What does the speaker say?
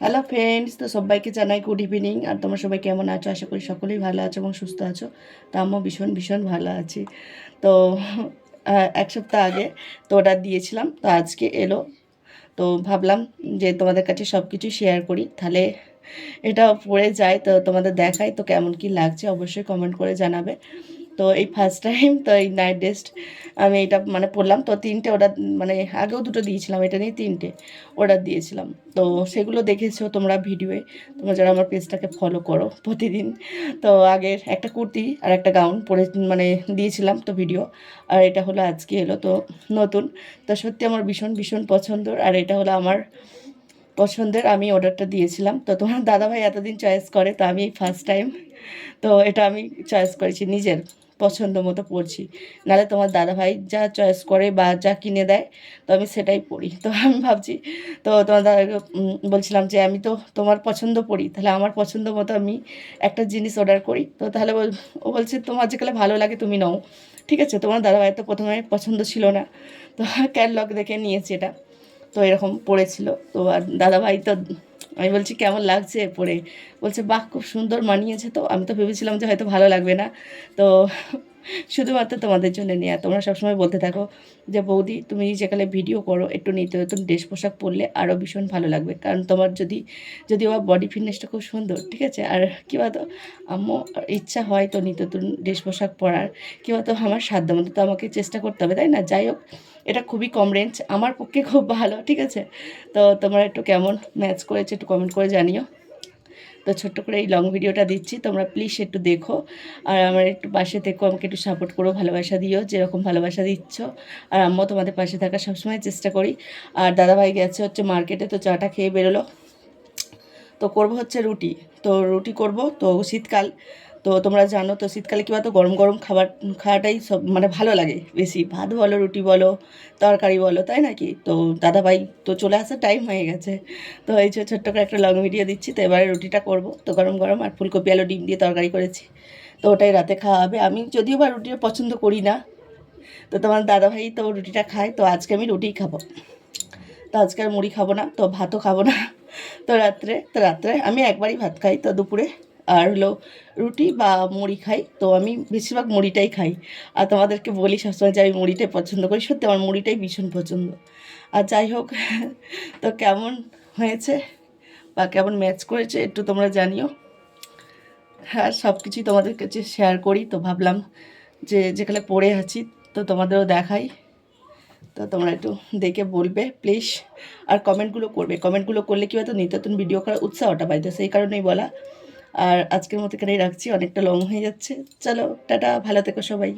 Hello friends তো সবাইকে জানাই গুড ইভিনিং আর তোমরা সবাই কেমন আছো? আশা করি সকলেই ভালো আছো এবং সুস্থ আছো। তো আমিও ভীষণ ভীষণ ভালো আছি। তো এক সপ্তাহ আগে তো অর্ডার দিয়েছিলাম। তো আজকে এলো। তো ভাবলাম যে তোমাদের কাছে সব কিছু শেয়ার করি। তাহলে এটা পড়ে যায়, তো তোমাদের দেখাই তো কেমন কি লাগছে। অবশ্যই কমেন্ট করে জানাবে। তো এই ফার্স্ট টাইম তো এই নাইট ড্রেস আমি এটা মানে পরলাম তো তিনটে অর্ডার মানে আগেও দুটো দিয়েছিলাম, এটা নিয়ে তিনটে অর্ডার দিয়েছিলাম। তো সেগুলো দেখেছ তোমরা ভিডিওয়ে তোমরা যারা আমার পেজটাকে ফলো করো প্রতিদিন। তো আগের একটা কুর্তি আর একটা গাউন পরে মানে দিয়েছিলাম তো ভিডিও আর এটা হলো আজকে এলো তো নতুন। তো সত্যি আমার ভীষণ ভীষণ পছন্দর আর এটা হলো আমার পছন্দের, আমি অর্ডারটা দিয়েছিলাম। তো তোমার দাদাভাই এতদিন চয়েস করে, তো আমি ফার্স্ট টাইম তো এটা আমি চয়েস করেছি নিজের। পছন্দ মতো পড়ছি নাহলে তোমার দাদাভাই যা চয়েস করে বা যা কিনে দেয়, তো আমি সেটাই পড়ি তো আমি ভাবছি, তো তোমার দাদাকে বলছিলাম যে আমি তো তোমার পছন্দ পড়ি তাহলে আমার পছন্দ মতো আমি একটা জিনিস অর্ডার করি। তো তাহলে ও বলছে, তোমার যেগুলো ভালো লাগে তুমি নাও। ঠিক আছে, তোমার দাদাভাই তো প্রথমে পছন্দ ছিল না। তো ক্যাটলগ দেখে নিয়েছি এটা। তো এরকম পড়েছিল। তো আর দাদাভাই তো আমি বলছি, কেমন লাগছে পরে বলছে, বাহ, খুব সুন্দর মানিয়েছে তো। আমি তো ভেবেছিলাম যে হয়তো ভালো লাগবে না। তো শুধুমাত্র তোমাদের জন্য নেওয়া তোমরা সবসময় বলতে থাকো যে, বৌদি, তুমি যেখানে ভিডিও করো, একটু নিত্য নতুন ড্রেস পোশাক পরলে আরও ভীষণ ভালো লাগবে। কারণ তোমার যদি যদি আমার বডি ফিটনেসটা খুব সুন্দর, ঠিক আছে? আর কী বলতো, আম্মু, ইচ্ছা হয় তো নিত্য নতুন ড্রেস পোশাক পরার। কী বলতো, আমার সাধ্য মতো তো আমাকে চেষ্টা করতে হবে, তাই না? যাই হোক এটা খুবই কম রেঞ্জ আমার পক্ষে খুব ভালো, ঠিক আছে? তো তোমরা একটু কেমন ম্যাচ করেছে একটু কমেন্ট করে জানিও। তো ছোট্ট করে এই লং ভিডিওটা দিচ্ছি, তোমরা প্লিজ একটু দেখো। আর আমার একটু পাশে থেকো, আমাকে একটু সাপোর্ট করো, ভালোবাসা দিও, যেরকম ভালোবাসা দিচ্ছ। আর আমিও তোমাদের পাশে থাকার সবসময় চেষ্টা করি। আর দাদাভাই গেছে হচ্ছে মার্কেটে তো চাটা খেয়ে বেরোলো। তো করব হচ্ছে রুটি। তো রুটি করব, তো শীতকাল। তো তোমরা জানো তো শীতকালে কী বলতো, গরম গরম খাবার, খাওয়াটাই সব মানে ভালো লাগে বেশি। ভাত বলো, রুটি বলো, তরকারি বলো, তাই নাকি? তো দাদাভাই তো চলে আসার টাইম হয়ে গেছে। তো এই যে ছোট্ট করে একটা লং ভিডিও দিচ্ছি, তো এবারে রুটিটা করব। তো গরম গরম আর ফুলকপি, আলু, ডিম দিয়ে তরকারি করেছি। তো ওটাই রাতে খাওয়া হবে। আমি যদিও বা রুটিটা পছন্দ করি না, তো তোমার দাদাভাই তো রুটিটা খায়, তো আজকে আমি রুটিই খাব। তো আজকে আর মুড়ি খাব না, তো ভাতও খাব না। তো রাত্রে তো রাত্রে আমি একবারই ভাত খাই, তো দুপুরে। আর হলো রুটি বা মুড়ি খাই। তো আমি বেশিরভাগ মুড়িটাই খাই। আর তোমাদেরকে বলি, সবসময় যে আমি মুড়িটাই পছন্দ করি, সত্যি আমার মুড়িটাই ভীষণ পছন্দ। আর যাই হোক, তো কেমন হয়েছে বা কেমন ম্যাচ করেছে একটু তোমরা জানিও। হ্যাঁ সব কিছুই তোমাদের কাছে শেয়ার করি। তো ভাবলাম যে যেখানে পড়ে আছি, তো তোমাদেরও দেখাই। তো তোমরা একটু দেখে বলবে প্লিজ আর কমেন্টগুলো করবে। কমেন্টগুলো করলে কি হয়তো নিত্য নতুন ভিডিও করার উৎসাহটা পাই। তো সেই কারণেই বলা। আর আজকের মতো এখানেই রাখছি অনেকটা লং হয়ে যাচ্ছে। চলো টাটা ভালো থেকো সবাই।